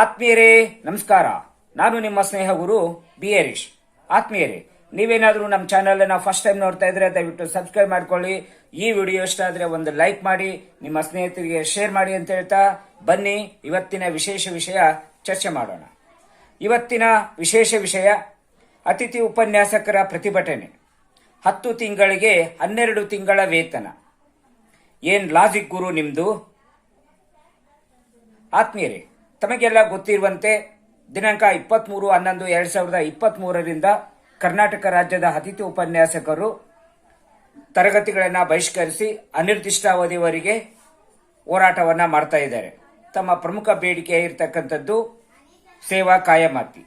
ಆತ್ಮೀಯರೇ, ನಮಸ್ಕಾರ. ನಾನು ನಿಮ್ಮ ಸ್ನೇಹ ಗುರು ಬಿ. ಹರೀಶ್. ಆತ್ಮೀಯರೇ, ನೀವೇನಾದರೂ ನಮ್ಮ ಚಾನೆಲ್ ಅನ್ನ ಫಸ್ಟ್ ಟೈಮ್ ನೋಡ್ತಾ ಇದ್ರೆ ದಯವಿಟ್ಟು ಸಬ್ಸ್ಕ್ರೈಬ್ ಮಾಡ್ಕೊಳ್ಳಿ. ಈ ವಿಡಿಯೋ ಇಷ್ಟ ಆದ್ರೆ ಒಂದು ಲೈಕ್ ಮಾಡಿ, ನಿಮ್ಮ ಸ್ನೇಹಿತರಿಗೆ ಶೇರ್ ಮಾಡಿ ಅಂತ ಹೇಳ್ತಾ ಬನ್ನಿ. ಇವತ್ತಿನ ವಿಶೇಷ ವಿಷಯ ಚರ್ಚೆ ಮಾಡೋಣ. ಇವತ್ತಿನ ವಿಶೇಷ ವಿಷಯ ಅತಿಥಿ ಉಪನ್ಯಾಸಕರ ಪ್ರತಿಭಟನೆ. ಹತ್ತು ತಿಂಗಳಿಗೆ ಹನ್ನೆರಡು ತಿಂಗಳ ವೇತನ. ಏನ್ ಲಾಜಿಕ್ ಗುರು ನಿಮ್ದು? ಆತ್ಮೀಯರೇ ತಮಗೆಲ್ಲ ಗೊತ್ತಿರುವಂತೆ ದಿನಾಂಕ ಇಪ್ಪತ್ಮೂರು, ಹನ್ನೊಂದು, ಎರಡ್ ಸಾವಿರದ ಇಪ್ಪತ್ತ್ ಮೂರರಿಂದ ಕರ್ನಾಟಕ ರಾಜ್ಯದ ಅತಿಥಿ ಉಪನ್ಯಾಸಕರು ತರಗತಿಗಳನ್ನು ಬಹಿಷ್ಕರಿಸಿ ಅನಿರ್ದಿಷ್ಟಾವಧಿವರೆಗೆ ಹೋರಾಟವನ್ನು ಮಾಡ್ತಾ ಇದ್ದಾರೆ. ತಮ್ಮ ಪ್ರಮುಖ ಬೇಡಿಕೆ ಇರತಕ್ಕಂಥದ್ದು ಸೇವಾ ಕಾಯಮಾತಿ.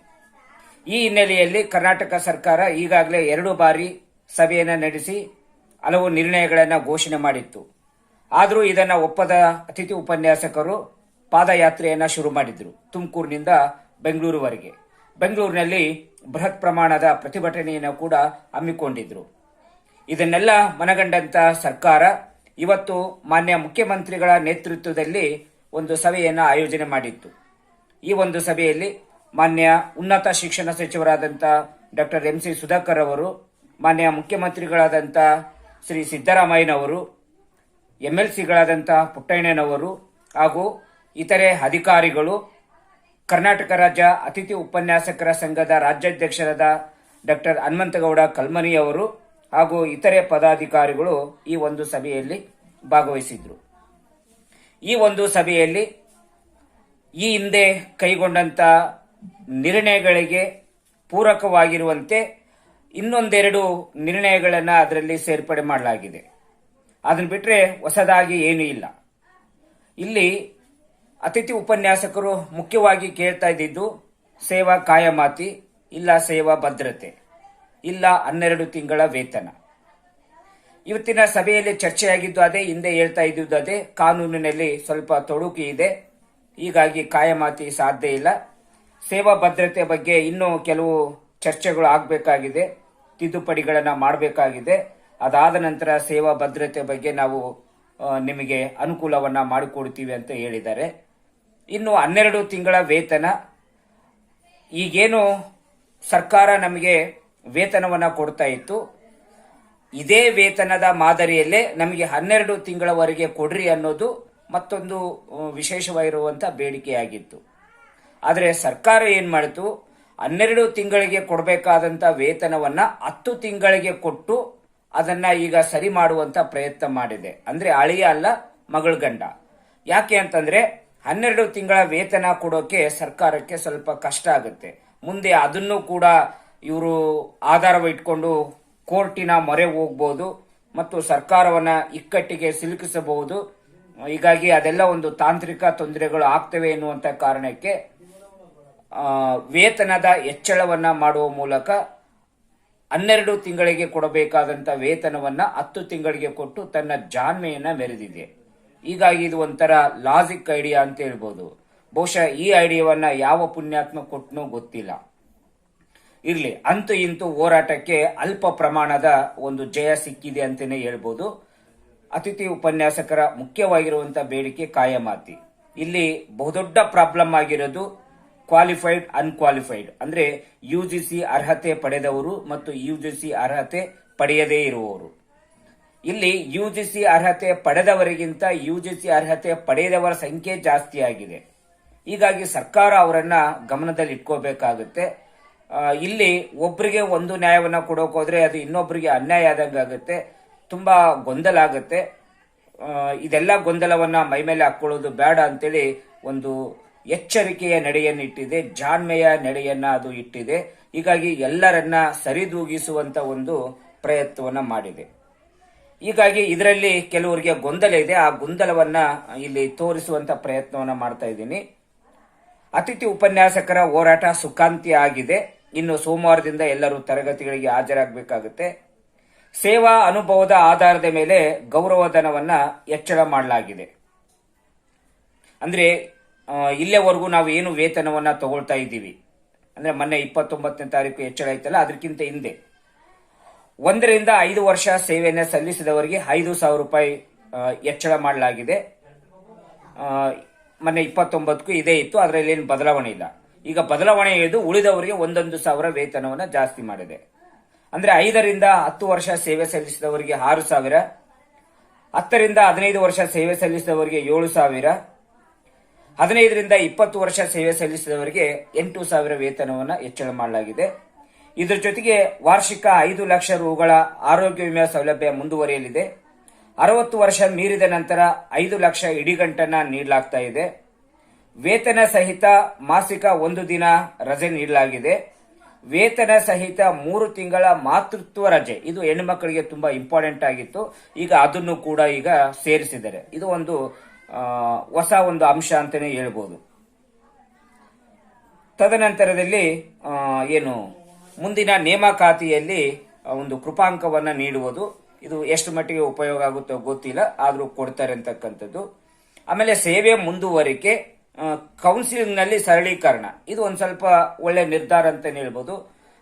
ಈ ಹಿನ್ನೆಲೆಯಲ್ಲಿ ಕರ್ನಾಟಕ ಸರ್ಕಾರ ಈಗಾಗಲೇ ಎರಡು ಬಾರಿ ಸಭೆಯನ್ನು ನಡೆಸಿ ಹಲವು ನಿರ್ಣಯಗಳನ್ನು ಘೋಷಣೆ ಮಾಡಿತ್ತು. ಆದರೂ ಇದನ್ನು ಒಪ್ಪದ ಅತಿಥಿ ಉಪನ್ಯಾಸಕರು ಪಾದಯಾತ್ರೆಯನ್ನ ಶುರು ಮಾಡಿದ್ರು ತುಮಕೂರಿನಿಂದ ಬೆಂಗಳೂರುವರೆಗೆ. ಬೆಂಗಳೂರಿನಲ್ಲಿ ಬೃಹತ್ ಪ್ರಮಾಣದ ಪ್ರತಿಭಟನೆಯನ್ನು ಕೂಡ ಹಮ್ಮಿಕೊಂಡಿದ್ರು. ಇದನ್ನೆಲ್ಲ ಮನಗಂಡಂತ ಸರ್ಕಾರ ಇವತ್ತು ಮಾನ್ಯ ಮುಖ್ಯಮಂತ್ರಿಗಳ ನೇತೃತ್ವದಲ್ಲಿ ಒಂದು ಸಭೆಯನ್ನು ಆಯೋಜನೆ ಮಾಡಿತ್ತು. ಈ ಒಂದು ಸಭೆಯಲ್ಲಿ ಮಾನ್ಯ ಉನ್ನತ ಶಿಕ್ಷಣ ಸಚಿವರಾದಂಥ ಡಾಕ್ಟರ್ ಎಂ ಸಿ ಸುಧಾಕರ್ ಅವರು, ಮಾನ್ಯ ಮುಖ್ಯಮಂತ್ರಿಗಳಾದಂಥ ಶ್ರೀ ಸಿದ್ದರಾಮಯ್ಯನವರು, ಎಂ ಎಲ್ ಸಿಗಳಾದಂಥ ಪುಟ್ಟಣ್ಣನವರು ಹಾಗೂ ಇತರೆ ಅಧಿಕಾರಿಗಳು, ಕರ್ನಾಟಕ ರಾಜ್ಯ ಅತಿಥಿ ಉಪನ್ಯಾಸಕರ ಸಂಘದ ರಾಜ್ಯಾಧ್ಯಕ್ಷರಾದ ಡಾಕ್ಟರ್ ಹನುಮಂತಗೌಡ ಕಲ್ಮನಿ ಅವರು ಹಾಗೂ ಇತರೆ ಪದಾಧಿಕಾರಿಗಳು ಈ ಒಂದು ಸಭೆಯಲ್ಲಿ ಭಾಗವಹಿಸಿದ್ರು. ಈ ಒಂದು ಸಭೆಯಲ್ಲಿ ಈ ಹಿಂದೆ ಕೈಗೊಂಡಂತ ನಿರ್ಣಯಗಳಿಗೆ ಪೂರಕವಾಗಿರುವಂತೆ ಇನ್ನೊಂದೆರಡು ನಿರ್ಣಯಗಳನ್ನು ಅದರಲ್ಲಿ ಸೇರ್ಪಡೆ ಮಾಡಲಾಗಿದೆ. ಅದನ್ನು ಬಿಟ್ಟರೆ ಹೊಸದಾಗಿ ಏನೂ ಇಲ್ಲ. ಇಲ್ಲಿ ಅತಿಥಿ ಉಪನ್ಯಾಸಕರು ಮುಖ್ಯವಾಗಿ ಕೇಳ್ತಾ ಇದ್ದಿದ್ದು, ಸೇವಾ ಕಾಯಮಾತಿ, ಇಲ್ಲ ಸೇವಾ ಭದ್ರತೆ, ಇಲ್ಲ ಹನ್ನೆರಡು ತಿಂಗಳ ವೇತನ. ಇವತ್ತಿನ ಸಭೆಯಲ್ಲಿ ಚರ್ಚೆಯಾಗಿದ್ದು ಅದೇ, ಹಿಂದೆ ಹೇಳ್ತಾ ಇದ್ದಿದ್ದು ಅದೇ, ಕಾನೂನಿನಲ್ಲಿ ಸ್ವಲ್ಪ ತೊಡಕು ಇದೆ, ಹೀಗಾಗಿ ಕಾಯಮಾತಿ ಸಾಧ್ಯ ಇಲ್ಲ. ಸೇವಾ ಭದ್ರತೆ ಬಗ್ಗೆ ಇನ್ನೂ ಕೆಲವು ಚರ್ಚೆಗಳು ಆಗಬೇಕಾಗಿದೆ, ತಿದ್ದುಪಡಿಗಳನ್ನು ಮಾಡಬೇಕಾಗಿದೆ. ಅದಾದ ನಂತರ ಸೇವಾ ಭದ್ರತೆ ಬಗ್ಗೆ ನಾವು ನಿಮಗೆ ಅನುಕೂಲವನ್ನ ಮಾಡಿಕೊಡ್ತೀವಿ ಅಂತ ಹೇಳಿದ್ದಾರೆ. ಇನ್ನು ಹನ್ನೆರಡು ತಿಂಗಳ ವೇತನ. ಈಗೇನು ಸರ್ಕಾರ ನಮಗೆ ವೇತನವನ್ನು ಕೊಡ್ತಾ ಇತ್ತು. ಇದೇ ವೇತನದ ಮಾದರಿಯಲ್ಲೇ ನಮಗೆ ಹನ್ನೆರಡು ತಿಂಗಳವರೆಗೆ ಕೊಡ್ರಿ ಅನ್ನೋದು ಮತ್ತೊಂದು ವಿಶೇಷವಾಗಿರುವಂಥ ಬೇಡಿಕೆಯಾಗಿತ್ತು. ಆದರೆ ಸರ್ಕಾರ ಏನು ಮಾಡಿತು? ಹನ್ನೆರಡು ತಿಂಗಳಿಗೆ ಕೊಡಬೇಕಾದಂಥ ವೇತನವನ್ನ ಹತ್ತು ತಿಂಗಳಿಗೆ ಕೊಟ್ಟು ಅದನ್ನ ಈಗ ಸರಿ ಮಾಡುವಂತ ಪ್ರಯತ್ನ ಮಾಡಿದೆ. ಅಂದ್ರೆ ಅಳಿಯ ಅಲ್ಲ, ಮಗಳ ಗಂಡ. ಯಾಕೆ ಅಂತಂದ್ರೆ ಹನ್ನೆರಡು ತಿಂಗಳ ವೇತನ ಕೊಡೋಕೆ ಸರ್ಕಾರಕ್ಕೆ ಸ್ವಲ್ಪ ಕಷ್ಟ ಆಗುತ್ತೆ. ಮುಂದೆ ಅದನ್ನು ಕೂಡ ಇವರು ಆಧಾರವಿಟ್ಕೊಂಡು ಕೋರ್ಟಿನ ಮೊರೆ ಹೋಗ್ಬೋದು ಮತ್ತು ಸರ್ಕಾರವನ್ನ ಇಕ್ಕಟ್ಟಿಗೆ ಸಿಲುಕಿಸಬಹುದು. ಹೀಗಾಗಿ ಅದೆಲ್ಲ ಒಂದು ತಾಂತ್ರಿಕ ತೊಂದರೆಗಳು ಆಗ್ತವೆ ಎನ್ನುವಂಥ ಕಾರಣಕ್ಕೆ ವೇತನದ ಹೆಚ್ಚಳವನ್ನ ಮಾಡುವ ಮೂಲಕ ಹನ್ನೆರಡು ತಿಂಗಳಿಗೆ ಕೊಡಬೇಕಾದಂಥ ವೇತನವನ್ನ ಹತ್ತು ತಿಂಗಳಿಗೆ ಕೊಟ್ಟು ತನ್ನ ಜಾಣ್ಮೆಯನ್ನು ಮೆರೆದಿದೆ. ಹೀಗಾಗಿ ಇದು ಒಂಥರ ಲಾಜಿಕ್ ಐಡಿಯಾ ಅಂತ ಹೇಳ್ಬೋದು. ಬಹುಶಃ ಈ ಐಡಿಯಾವನ್ನ ಯಾವ ಪುಣ್ಯಾತ್ಮ ಕೊಟ್ಟನೋ ಗೊತ್ತಿಲ್ಲ. ಇರಲಿ, ಅಂತೂ ಇಂತೂ ಹೋರಾಟಕ್ಕೆ ಅಲ್ಪ ಪ್ರಮಾಣದ ಒಂದು ಜಯ ಸಿಕ್ಕಿದೆ ಅಂತಲೇ ಹೇಳ್ಬೋದು. ಅತಿಥಿ ಉಪನ್ಯಾಸಕರ ಮುಖ್ಯವಾಗಿರುವಂತಹ ಬೇಡಿಕೆ ಕಾಯಮಾತಿ ಇಲ್ಲಿ ಬಹುದೊಡ್ಡ ಪ್ರಾಬ್ಲಮ್ ಆಗಿರೋದು ಕ್ವಾಲಿಫೈಡ್, ಅನ್ಕ್ವಾಲಿಫೈಡ್. ಅಂದ್ರೆ ಯುಜಿಸಿ ಅರ್ಹತೆ ಪಡೆದವರು ಮತ್ತು ಯುಜಿಸಿ ಅರ್ಹತೆ ಪಡೆಯದೇ ಇರುವವರು. ಇಲ್ಲಿ ಯುಜಿಸಿ ಅರ್ಹತೆ ಪಡೆದವರಿಗಿಂತ ಯುಜಿಸಿ ಅರ್ಹತೆ ಪಡೆಯದವರ ಸಂಖ್ಯೆ ಜಾಸ್ತಿ ಆಗಿದೆ. ಹೀಗಾಗಿ ಸರ್ಕಾರ ಅವರನ್ನ ಗಮನದಲ್ಲಿ ಇಟ್ಕೋಬೇಕಾಗುತ್ತೆ ಇಲ್ಲಿ ಒಬ್ಬರಿಗೆ ಒಂದು ನ್ಯಾಯವನ್ನು ಕೊಡೋಕೋದ್ರೆ ಅದು ಇನ್ನೊಬ್ಬರಿಗೆ ಅನ್ಯಾಯ ಆದಂಗೆ ಆಗುತ್ತೆ. ತುಂಬಾ ಗೊಂದಲ ಆಗುತ್ತೆ. ಇದೆಲ್ಲ ಗೊಂದಲವನ್ನ ಮೈಮೇಲೆ ಹಾಕ್ಕೊಳ್ಳೋದು ಬೇಡ ಅಂತೇಳಿ ಒಂದು ಎಚ್ಚರಿಕೆಯ ನಡೆಯನ್ನು ಇಟ್ಟಿದೆ, ಜಾಣ್ಮೆಯ ನಡೆಯನ್ನ ಅದು ಇಟ್ಟಿದೆ. ಹೀಗಾಗಿ ಎಲ್ಲರನ್ನ ಸರಿದೂಗಿಸುವಂತ ಒಂದು ಪ್ರಯತ್ನವನ್ನ ಮಾಡಿದೆ. ಹೀಗಾಗಿ ಇದರಲ್ಲಿ ಕೆಲವರಿಗೆ ಗೊಂದಲ ಇದೆ. ಆ ಗೊಂದಲವನ್ನ ಇಲ್ಲಿ ತೋರಿಸುವಂತ ಪ್ರಯತ್ನವನ್ನ ಮಾಡ್ತಾ ಇದ್ದೀನಿ. ಅತಿಥಿ ಉಪನ್ಯಾಸಕರ ಹೋರಾಟ ಸುಖಾಂತಿ ಆಗಿದೆ. ಇನ್ನು ಸೋಮವಾರದಿಂದ ಎಲ್ಲರೂ ತರಗತಿಗಳಿಗೆ ಹಾಜರಾಗಬೇಕಾಗುತ್ತೆ. ಸೇವಾ ಅನುಭವದ ಆಧಾರದ ಮೇಲೆ ಗೌರವಧನವನ್ನ ಹೆಚ್ಚಳ ಮಾಡಲಾಗಿದೆ. ಅಂದ್ರೆ ಇಲ್ಲೇವರೆಗೂ ನಾವು ಏನು ವೇತನವನ್ನ ತಗೊಳ್ತಾ ಇದ್ದೀವಿ. ಅಂದ್ರೆ ಮೊನ್ನೆ ಇಪ್ಪತ್ತೊಂಬತ್ತನೇ ತಾರೀಕು ಹೆಚ್ಚಳ ಆಯ್ತಲ್ಲ, ಅದಕ್ಕಿಂತ ಹಿಂದೆ. ಒಂದರಿಂದ ಐದು ವರ್ಷ ಸೇವೆಯನ್ನು ಸಲ್ಲಿಸಿದವರಿಗೆ ಐದು ಸಾವಿರ ರೂಪಾಯಿ ಹೆಚ್ಚಳ ಮಾಡಲಾಗಿದೆ. ಮೊನ್ನೆ ಇಪ್ಪತ್ತೊಂಬತ್ತಕ್ಕೂ ಇದೇ ಇತ್ತು, ಅದರಲ್ಲಿ ಏನು ಬದಲಾವಣೆ ಇಲ್ಲ. ಈಗ ಬದಲಾವಣೆ ಇದು ಉಳಿದವರಿಗೆ ಒಂದೊಂದು ಸಾವಿರ ವೇತನವನ್ನು ಜಾಸ್ತಿ ಮಾಡಿದೆ. ಅಂದ್ರೆ ಐದರಿಂದ ಹತ್ತು ವರ್ಷ ಸೇವೆ ಸಲ್ಲಿಸಿದವರಿಗೆ ಆರು ಸಾವಿರ, ಹತ್ತರಿಂದ ಹದಿನೈದು ವರ್ಷ ಸೇವೆ ಸಲ್ಲಿಸಿದವರಿಗೆ ಏಳು ಸಾವಿರ, ಹದಿನೈದರಿಂದ ಇಪ್ಪತ್ತು ವರ್ಷ ಸೇವೆ ಸಲ್ಲಿಸಿದವರಿಗೆ ಎಂಟು ಸಾವಿರ ವೇತನವನ್ನು ಹೆಚ್ಚಳ ಮಾಡಲಾಗಿದೆ. ಇದರ ಜೊತೆಗೆ ವಾರ್ಷಿಕ ಐದು ಲಕ್ಷ ರುಗಳ ಆರೋಗ್ಯ ವಿಮೆ ಸೌಲಭ್ಯ ಮುಂದುವರಿಯಲಿದೆ. ಅರವತ್ತು ವರ್ಷ ಮೀರಿದ ನಂತರ ಐದು ಲಕ್ಷ ಇಡಿಗಂಟನ್ನು ನೀಡಲಾಗ್ತಾ ಇದೆ. ವೇತನ ಸಹಿತ ಮಾಸಿಕ ಒಂದು ದಿನ ರಜೆ ನೀಡಲಾಗಿದೆ. ವೇತನ ಸಹಿತ ಮೂರು ತಿಂಗಳ ಮಾತೃತ್ವ ರಜೆ. ಇದು ಹೆಣ್ಣುಮಕ್ಕಳಿಗೆ ತುಂಬಾ ಇಂಪಾರ್ಟೆಂಟ್ ಆಗಿತ್ತು. ಈಗ ಅದನ್ನು ಕೂಡ ಈಗ ಸೇರಿಸಿದ್ದಾರೆ. ಇದು ಒಂದು ಹೊಸ ಒಂದು ಅಂಶ ಅಂತಾನೆ ಹೇಳ್ಬೋದು. ತದನಂತರದಲ್ಲಿ ಏನು ಮುಂದಿನ ನೇಮಕಾತಿಯಲ್ಲಿ ಒಂದು ಕೃಪಾಂಕವನ್ನ ನೀಡುವುದು. ಇದು ಎಷ್ಟು ಮಟ್ಟಿಗೆ ಉಪಯೋಗ ಆಗುತ್ತೋ ಗೊತ್ತಿಲ್ಲ, ಆದರೂ ಕೊಡ್ತಾರೆ ಅಂತಕ್ಕಂಥದ್ದು. ಆಮೇಲೆ ಸೇವೆ ಮುಂದುವರಿಕೆ ಕೌನ್ಸಿಲಿಂಗ್ನಲ್ಲಿ ಸರಳೀಕರಣ. ಇದು ಒಂದು ಸ್ವಲ್ಪ ಒಳ್ಳೆ ನಿರ್ಧಾರ ಅಂತ ಹೇಳ್ಬೋದು.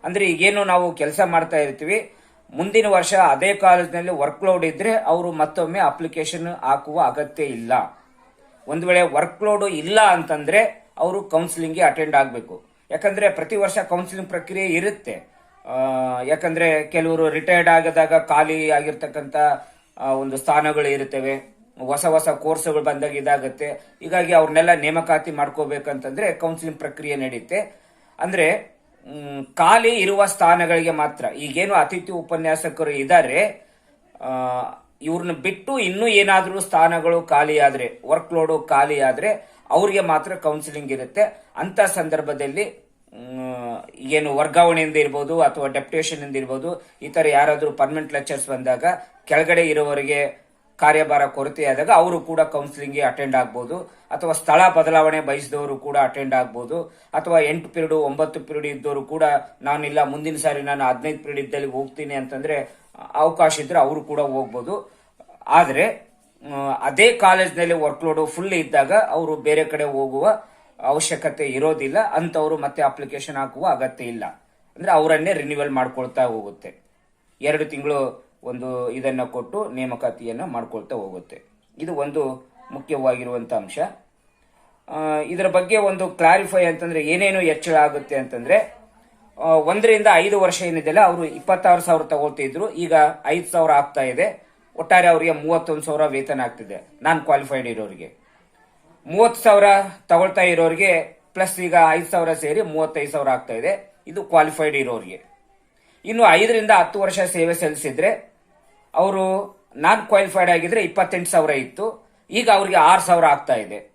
ಅಂದ್ರೆ ಈಗೇನು ನಾವು ಕೆಲಸ ಮಾಡ್ತಾ ಇರ್ತೀವಿ. ಮುಂದಿನ ವರ್ಷ ಅದೇ ಕಾಲೇಜ್ನಲ್ಲಿ ವರ್ಕ್ ಲೋಡ್ ಇದ್ರೆ ಅವರು ಮತ್ತೊಮ್ಮೆ ಅಪ್ಲಿಕೇಶನ್ ಹಾಕುವ ಅಗತ್ಯ ಇಲ್ಲ. ಒಂದು ವೇಳೆ ವರ್ಕ್ ಲೋಡ್ ಇಲ್ಲ ಅಂತಂದ್ರೆ ಅವರು ಕೌನ್ಸಿಲಿಂಗ್ಗೆ ಅಟೆಂಡ್ ಆಗಬೇಕು. ಯಾಕಂದ್ರೆ ಪ್ರತಿ ವರ್ಷ ಕೌನ್ಸಿಲಿಂಗ್ ಪ್ರಕ್ರಿಯೆ ಇರುತ್ತೆ. ಯಾಕಂದ್ರೆ ಕೆಲವರು ರಿಟೈರ್ಡ್ ಆಗದಾಗ ಖಾಲಿ ಆಗಿರ್ತಕ್ಕಂಥ ಒಂದು ಸ್ಥಾನಗಳು ಇರುತ್ತವೆ. ಹೊಸ ಹೊಸ ಕೋರ್ಸ್ಗಳು ಬಂದಾಗ ಇದಾಗುತ್ತೆ. ಹೀಗಾಗಿ ಅವ್ರನ್ನೆಲ್ಲ ನೇಮಕಾತಿ ಮಾಡ್ಕೋಬೇಕಂತಂದ್ರೆ ಕೌನ್ಸಿಲಿಂಗ್ ಪ್ರಕ್ರಿಯೆ ನಡೆಯುತ್ತೆ ಅಂದ್ರೆ ಖಾಲಿ ಇರುವ ಸ್ಥಾನಗಳಿಗೆ ಮಾತ್ರ, ಈಗೇನು ಅತಿಥಿ ಉಪನ್ಯಾಸಕರು ಇದ್ದಾರೆ ಇವ್ರನ್ನ ಬಿಟ್ಟು ಇನ್ನೂ ಏನಾದರೂ ಸ್ಥಾನಗಳು ಖಾಲಿ ವರ್ಕ್ ಲೋಡು ಖಾಲಿ ಆದ್ರೆ ಅವ್ರಿಗೆ ಮಾತ್ರ ಕೌನ್ಸಿಲಿಂಗ್ ಇರುತ್ತೆ. ಅಂತ ಸಂದರ್ಭದಲ್ಲಿ ಏನು ವರ್ಗಾವಣೆಯಿಂದ ಇರ್ಬೋದು ಅಥವಾ ಡೆಪ್ಯುಟೇಷನ್ ಇಂದ ಇರ್ಬೋದು, ಈ ಥರ ಯಾರಾದರೂ ಪರ್ಮನೆಂಟ್ ಲೆಕ್ಚರ್ಸ್ ಬಂದಾಗ ಕೆಳಗಡೆ ಇರೋವರಿಗೆ ಕಾರ್ಯಭಾರ ಕೊರತೆ ಅವರು ಕೂಡ ಕೌನ್ಸಿಲಿಂಗ್ಗೆ ಅಟೆಂಡ್ ಆಗ್ಬೋದು. ಅಥವಾ ಸ್ಥಳ ಬದಲಾವಣೆ ಬಯಸಿದವರು ಕೂಡ ಅಟೆಂಡ್ ಆಗ್ಬೋದು. ಅಥವಾ ಎಂಟು ಪಿರಿಯಡ್ ಒಂಬತ್ತು ಪಿರಿಯಡ್ ಇದ್ದವರು ಕೂಡ ನಾನಿಲ್ಲ, ಮುಂದಿನ ಸಾರಿ ನಾನು ಹದಿನೈದು ಪಿರಿಯಡ್ ಇದ್ದಲ್ಲಿ ಹೋಗ್ತೀನಿ ಅಂತಂದ್ರೆ ಅವಕಾಶ ಇದ್ರೆ ಅವರು ಕೂಡ ಹೋಗ್ಬೋದು. ಆದ್ರೆ ಅದೇ ಕಾಲೇಜ್ನಲ್ಲಿ ವರ್ಕ್ ಲೋಡ್ ಫುಲ್ ಇದ್ದಾಗ ಅವರು ಬೇರೆ ಕಡೆ ಹೋಗುವ ಅವಶ್ಯಕತೆ ಇರೋದಿಲ್ಲ ಅಂತವರು ಮತ್ತೆ ಅಪ್ಲಿಕೇಶನ್ ಹಾಕುವ ಅಗತ್ಯ ಇಲ್ಲ. ಅಂದ್ರೆ ಅವರನ್ನೇ ರಿನ್ಯೂವಲ್ ಮಾಡ್ಕೊಳ್ತಾ ಹೋಗುತ್ತೆ. ಎರಡು ತಿಂಗಳು ಒಂದು ಇದನ್ನ ಕೊಟ್ಟು ನೇಮಕಾತಿಯನ್ನು ಮಾಡ್ಕೊಳ್ತಾ ಹೋಗುತ್ತೆ. ಇದು ಒಂದು ಮುಖ್ಯವಾಗಿರುವಂತ ಅಂಶ. ಇದರ ಬಗ್ಗೆ ಒಂದು ಕ್ಲಾರಿಫೈ ಅಂತಂದ್ರೆ ಏನೇನು ಹೆಚ್ಚಳ ಆಗುತ್ತೆ ಅಂತಂದ್ರೆ ಒಂದರಿಂದ ಐದು ವರ್ಷ ಏನಿದೆಯಲ್ಲ ಅವರು ಇಪ್ಪತ್ತಾರು ಸಾವಿರ ತಗೊಳ್ತಿದ್ರು, ಈಗ ಐದು ಸಾವಿರ ಆಗ್ತಾ ಇದೆ. ಒಟ್ಟಾರೆ ಅವರಿಗೆ ಮೂವತ್ತೊಂದು ಸಾವಿರ ವೇತನ ಆಗ್ತಿದೆ. ನಾನ್ ಕ್ವಾಲಿಫೈಡ್ ಇರೋರಿಗೆ. ಮೂವತ್ತು ಸಾವಿರ ತಗೊಳ್ತಾ ಇರೋರಿಗೆ ಪ್ಲಸ್ ಈಗ ಐದು ಸಾವಿರ ಸೇರಿ ಮೂವತ್ತೈದು ಸಾವಿರ ಆಗ್ತಾ ಇದೆ. ಇದು ಕ್ವಾಲಿಫೈಡ್ ಇರೋರಿಗೆ. ಇನ್ನು ಐದರಿಂದ ಹತ್ತು ವರ್ಷ ಸೇವೆ ಸಲ್ಲಿಸಿದ್ರೆ, ಅವರು ನಾನ್ ಕ್ವಾಲಿಫೈಡ್ ಆಗಿದ್ರೆ ಇಪ್ಪತ್ತೆಂಟು ಸಾವಿರ ಇತ್ತು. ಈಗ ಅವ್ರಿಗೆ ಆರು ಸಾವಿರ ಆಗ್ತಾ ಇದೆ.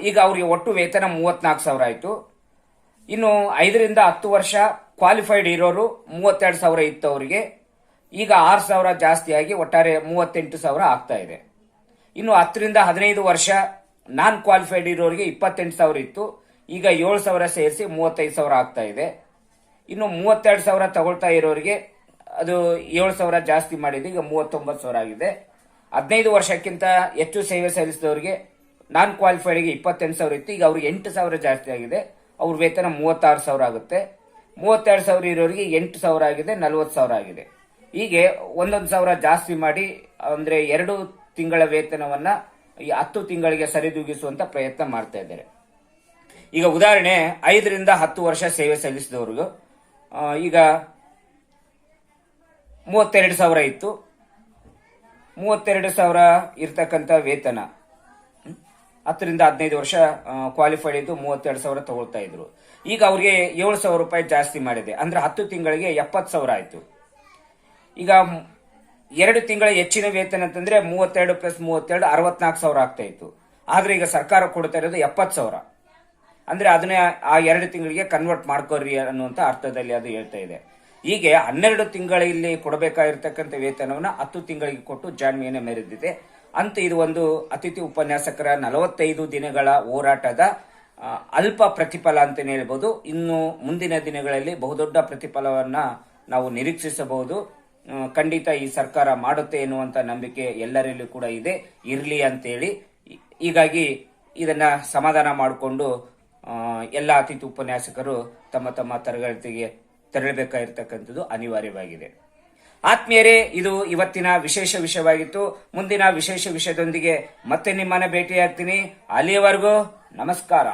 ಈಗ ಅವರಿಗೆ ಒಟ್ಟು ವೇತನ ಮೂವತ್ನಾಲ್ಕು ಸಾವಿರ ಆಯಿತು. ಇನ್ನು ಐದರಿಂದ ಹತ್ತು ವರ್ಷ ಕ್ವಾಲಿಫೈಡ್ ಇರೋರು ಮೂವತ್ತೆರಡು ಸಾವಿರ ಇತ್ತು ಅವರಿಗೆ. ಈಗ ಆರು ಸಾವಿರ ಜಾಸ್ತಿಯಾಗಿ ಒಟ್ಟಾರೆ ಮೂವತ್ತೆಂಟು ಸಾವಿರ ಆಗ್ತಾ ಇದೆ. ಇನ್ನು ಹತ್ತರಿಂದ ಹದಿನೈದು ವರ್ಷ ನಾನ್ ಕ್ವಾಲಿಫೈಡ್ ಇರೋರಿಗೆ ಇಪ್ಪತ್ತೆಂಟು ಸಾವಿರ ಇತ್ತು. ಈಗ ಏಳು ಸಾವಿರ ಸೇರಿಸಿ ಮೂವತ್ತೈದು ಸಾವಿರ ಆಗ್ತಾ ಇದೆ. ಇನ್ನು ಮೂವತ್ತೆರಡು ಸಾವಿರ ತಗೊಳ್ತಾ ಇರೋರಿಗೆ ಅದು ಏಳು ಸಾವಿರ ಜಾಸ್ತಿ ಮಾಡಿದ್ದು ಈಗ ಮೂವತ್ತೊಂಬತ್ತು ಸಾವಿರ ಆಗಿದೆ. ಹದಿನೈದು ವರ್ಷಕ್ಕಿಂತ ಹೆಚ್ಚು ಸೇವೆ ಸಲ್ಲಿಸಿದವರಿಗೆ ನಾನ್ ಕ್ವಾಲಿಫೈಡ್ಗೆ ಇಪ್ಪತ್ತೆಂಟು ಸಾವಿರ ಇತ್ತು. ಈಗ ಅವ್ರಿಗೆ ಎಂಟು ಸಾವಿರ ಜಾಸ್ತಿ ಆಗಿದೆ. ಅವ್ರ ವೇತನ ಮೂವತ್ತಾರು ಸಾವಿರ ಆಗುತ್ತೆ. ಮೂವತ್ತೆರಡು ಸಾವಿರ ಇರೋರಿಗೆ ಎಂಟು ಸಾವಿರ ಆಗಿದೆ, ನಲವತ್ತು ಸಾವಿರ ಆಗಿದೆ. ಹೀಗೆ ಒಂದೊಂದು ಸಾವಿರ ಜಾಸ್ತಿ ಮಾಡಿ, ಅಂದ್ರೆ ಎರಡು ತಿಂಗಳ ವೇತನವನ್ನ ಈ ಹತ್ತು ತಿಂಗಳಿಗೆ ಸರಿದೂಗಿಸುವಂತ ಪ್ರಯತ್ನ ಮಾಡ್ತಾ ಇದ್ದಾರೆ. ಈಗ ಉದಾಹರಣೆ, ಐದರಿಂದ ಹತ್ತು ವರ್ಷ ಸೇವೆ ಸಲ್ಲಿಸಿದವ್ರಿಗೂ ಈಗ ಮೂವತ್ತೆರಡು ಸಾವಿರ ಇತ್ತು. ಮೂವತ್ತೆರಡು ಸಾವಿರ ಇರ್ತಕ್ಕಂಥ ವೇತನ? ಹತ್ತರಿಂದ ಹದಿನೈದು ವರ್ಷ ಕ್ವಾಲಿಫೈಡ್ ಇದ್ದು ಮೂವತ್ತೆರಡು ಸಾವಿರ ತಗೊಳ್ತಾ ಇದ್ರು. ಈಗ ಅವ್ರಿಗೆ ಏಳು ಸಾವಿರ ರೂಪಾಯಿ ಜಾಸ್ತಿ ಮಾಡಿದೆ. ಅಂದ್ರೆ ಹತ್ತು ತಿಂಗಳಿಗೆ ಎಪ್ಪತ್ತು ಸಾವಿರ ಆಯ್ತು. ಈಗ ಎರಡು ತಿಂಗಳ ಹೆಚ್ಚಿನ ವೇತನ ಅಂತಂದ್ರೆ ಮೂವತ್ತೆರಡು ಪ್ಲಸ್ ಮೂವತ್ತೆರಡು ಅರವತ್ನಾಲ್ಕು ಸಾವಿರ ಆಗ್ತಾ ಇತ್ತು. ಆದ್ರೆ ಈಗ ಸರ್ಕಾರ ಕೊಡ್ತಾ ಇರೋದು ಎಪ್ಪತ್ತು ಸಾವಿರ. ಅಂದ್ರೆ ಅದನ್ನೇ ಆ ಎರಡು ತಿಂಗಳಿಗೆ ಕನ್ವರ್ಟ್ ಮಾಡ್ಕೋರಿ ಅನ್ನುವಂತ ಅರ್ಥದಲ್ಲಿ ಅದು ಹೇಳ್ತಾ ಇದೆ. ಹೀಗೆ ಹನ್ನೆರಡು ತಿಂಗಳಲ್ಲಿ ಕೊಡಬೇಕಾಗಿರ್ತಕ್ಕಂಥ ವೇತನವನ್ನ ಹತ್ತು ತಿಂಗಳಿಗೆ ಕೊಟ್ಟು ಜಾಣ್ಮೆಯನ್ನು ಮೆರೆದಿದೆ. ಅಂತ ಇದು ಒಂದು ಅತಿಥಿ ಉಪನ್ಯಾಸಕರ ನಲವತ್ತೈದು ದಿನಗಳ ಹೋರಾಟದ ಅಲ್ಪ ಪ್ರತಿಫಲ ಅಂತ ಹೇಳ್ಬೋದು. ಇನ್ನು ಮುಂದಿನ ದಿನಗಳಲ್ಲಿ ಬಹುದೊಡ್ಡ ಪ್ರತಿಫಲವನ್ನ ನಾವು ನಿರೀಕ್ಷಿಸಬಹುದು. ಖಂಡಿತ ಈ ಸರ್ಕಾರ ಮಾಡುತ್ತೆ ಎನ್ನುವಂತ ನಂಬಿಕೆ ಎಲ್ಲರಲ್ಲೂ ಕೂಡ ಇದೆ. ಇರಲಿ ಅಂತೇಳಿ. ಹೀಗಾಗಿ ಇದನ್ನ ಸಮಾಧಾನ ಮಾಡಿಕೊಂಡು ಎಲ್ಲ ಅತಿಥಿ ಉಪನ್ಯಾಸಕರು ತಮ್ಮ ತಮ್ಮ ತರಗತಿಗೆ ತೆರಳಬೇಕಾಗಿರ್ತಕ್ಕಂಥದ್ದು ಅನಿವಾರ್ಯವಾಗಿದೆ. ಆತ್ಮೀಯರೇ, ಇದು ಇವತ್ತಿನ ವಿಶೇಷ ವಿಷಯವಾಗಿತ್ತು. ಮುಂದಿನ ವಿಶೇಷ ವಿಷಯದೊಂದಿಗೆ ಮತ್ತೆ ನಿಮ್ಮನ್ನ ಭೇಟಿಯಾಗ್ತೀನಿ. ಅಲ್ಲಿಯವರೆಗೂ ನಮಸ್ಕಾರ.